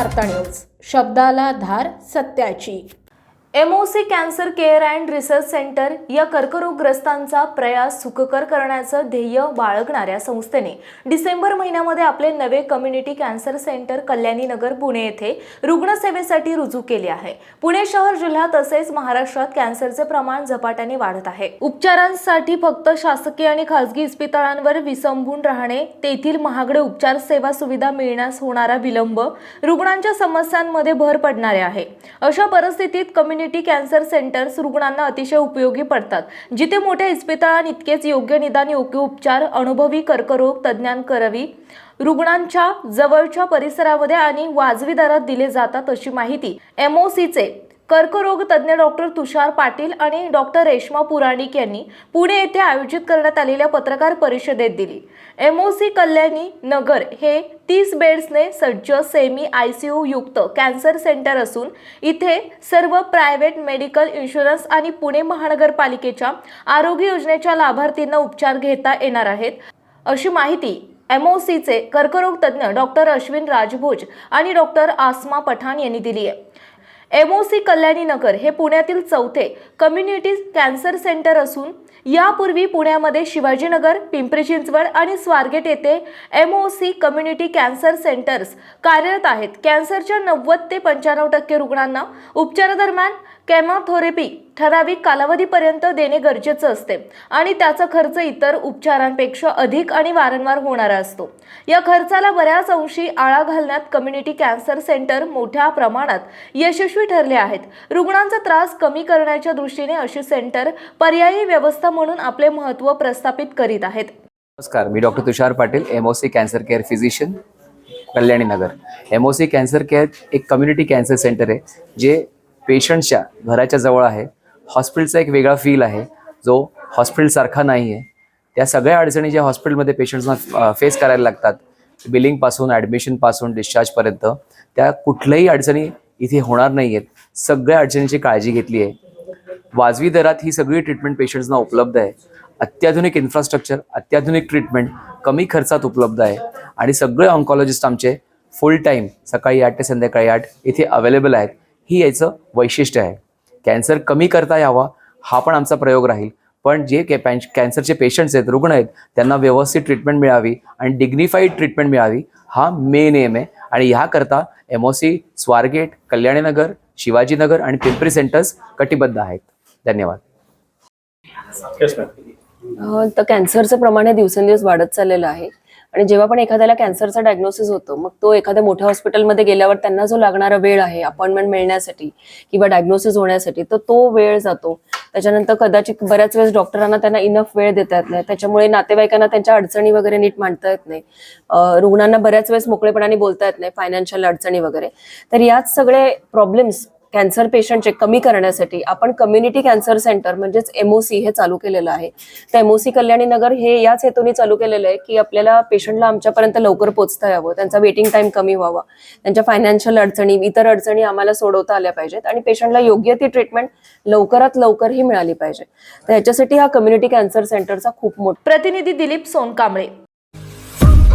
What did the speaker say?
वार्ता न्यूज. शब्दाला धार सत्याची. M O C cancer care and research centre या कर्करोगग्रस्तांचा प्रयास सुखकर करण्याचं ध्येय बाळगणाऱ्या संस्थेने. डिसेंबर महिन्यामध्ये आपले नवे community cancer centre Kalyani Nagar Pune येथे रुग्णसेवेसाठी रुजू केले आहे. पुणे शहर जिल्हा तसेच महाराष्ट्रात कॅन्सरचे प्रमाण झपाट्याने वाढत आहे. उपचारांसाठी फक्त शासकीय आणि खासगी इस्पितळांवर विसंबून राहणे तेथील महागडे उपचार सेवा सुविधा मिळण्यास होणारा विलंब रुग्णांच्या समस्यांमध्ये भर पडणारे आहे. अशा परिस्थितीत कम्युनिटी कॅन्सर सेंटर्स रुग्णांना अतिशय उपयोगी पडतात जिथे मोठ्या इस्पितळांइतकेच योग्य निदान योग्य उपचार अनुभवी कर्करोग तज्ज्ञांकरवी रुग्णांच्या जवळच्या परिसरामध्ये आणि वाजवी दरात दिले जातात अशी माहिती एमओसीचे कर्करोग तज्ज्ञ डॉक्टर तुषार पाटील आणि डॉक्टर रेश्मा पुराणिक यांनी पुणे येथे आयोजित करण्यात आलेल्या पत्रकार परिषदेत दिली. एमओसी कल्याणी नगर हे तीस बेड्सने सज्ज सेमी आय सी यू युक्त कॅन्सर सेंटर असून इथे सर्व प्रायव्हेट मेडिकल इन्शुरन्स आणि पुणे महानगरपालिकेच्या आरोग्य योजनेच्या लाभार्थींना उपचार घेता येणार आहेत. अशी माहिती एमओसीचे कर्करोग तज्ज्ञ डॉक्टर अश्विन राजभोज आणि डॉक्टर आसमा पठाण यांनी दिली आहे. एमओसी सी कल्याणीनगर हे पुण्यातील चौथे कम्युनिटी कॅन्सर सेंटर असून यापूर्वी पुण्यामध्ये शिवाजीनगर पिंपरी चिंचवड आणि स्वारगेट येथे M O C community cancer centres कार्यरत आहेत. कॅन्सरच्या नव्वद ते पंच्याण्णव टक्के रुग्णांना उपचारादरम्यान केमोथेरपी ठराविक कालावधीपर्यंत देणे गरजेचं असते आणि त्याचा खर्च इतर उपचारांपेक्षा अधिक आणि वारंवार होणारा असतो. या खर्चाला बऱ्याच अंशी आळा घालण्यात कम्युनिटी कॅन्सर सेंटर मोठ्या प्रमाणात यशस्वी ठरले आहेत. रुग्णांचा त्रास कमी करण्याच्या दृष्टीने अशी सेंटर पर्यायी व्यवस्था म्हणून आपले महत्त्व प्रस्थापित करीत आहेत. नमस्कार मी doctor Tushar Patil M O C cancer care physician Kalyani Nagar. M O C cancer care एक कम्युनिटी कॅन्सर सेंटर आहे जे पेशंटच्या घराच्या जवळ आहे. हॉस्पिटलचा एक वेगळा फील आहे जो हॉस्पिटलसारखा नाही आहे त्या सगळ्या अडचणी ज्या हॉस्पिटलमध्ये पेशंट्सना फेस करायला लागतात बिलिंगपासून ॲडमिशनपासून डिस्चार्जपर्यंत त्या कुठल्याही अडचणी इथे होणार नाही आहेत सगळ्या अडचणीची काळजी घेतली आहे. वाजवी दरात ही सगळी ट्रीटमेंट पेशंट्सना उपलब्ध आहे. अत्याधुनिक इन्फ्रास्ट्रक्चर अत्याधुनिक ट्रीटमेंट कमी खर्चात उपलब्ध आहे. आणि सगळे ऑन्कॉलॉजिस्ट आमचे फुल टाईम सकाळी आठ ते संध्याकाळी आठ इथे अवेलेबल आहेत. ही याचं वैशिष्ट्य आहे. कॅन्सर कमी करता यावा हा पण आमचा प्रयोग राहील. पण जे के पॅन कॅन्सरचे पेशंट्स आहेत रुग्ण आहेत त्यांना व्यवस्थित ट्रीटमेंट मिळावी आणि डिग्निफाईड ट्रीटमेंट मिळावी हा मेन एम आहे. आणि ह्याकरता M O C Swargate Kalyaninagar Shivajinagar आणि पिंपरी सेंटर्स कटिबद्ध आहेत. धन्यवाद. तर कॅन्सरचं प्रमाण हे दिवसेंदिवस वाढत चाललेलं आहे. आणि जेव्हा पण एखाद्याला कॅन्सरचा डायग्नोसिस होतो मग तो एखाद्या मोठ्या हॉस्पिटलमध्ये गेल्यावर त्यांना जो लागणारा वेळ आहे अपॉइंटमेंट मिळण्यासाठी किंवा डायग्नोसिस होण्यासाठी तर तो वेळ जातो. त्याच्यानंतर कदाचित बऱ्याच वेळेस डॉक्टरांना त्यांना इनफ वेळ देता येत नाही. त्याच्यामुळे नातेवाईकांना त्यांच्या अडचणी वगैरे नीट मांडता येत नाही. रुग्णांना बऱ्याच वेळेस मोकळेपणाने बोलता येत नाही फायनान्शियल अडचणी वगैरे. तर याच सगळे प्रॉब्लेम्स कॅन्सर पेशंटचे कमी करण्यासाठी आपण कम्युनिटी कॅन्सर सेंटर म्हणजेच एमओसी हे चालू केलेलं आहे. तर एमओसी कल्याणी नगर हे याच हेतूने चालू केलेलं आहे की आपल्याला पेशंटला आमच्यापर्यंत लवकर पोहोचता यावं त्यांचा वेटिंग टाइम कमी व्हावा त्यांच्या फायनान्शियल अडचणी इतर अडचणी आम्हाला सोडवता आल्या पाहिजेत आणि पेशंटला योग्य ती ट्रीटमेंट लवकरात लवकर ही मिळाली पाहिजे. तर याच्यासाठी हा कम्युनिटी कॅन्सर सेंटरचा खूप मोठा प्रतिनिधी दिलीप सोनकांबळे.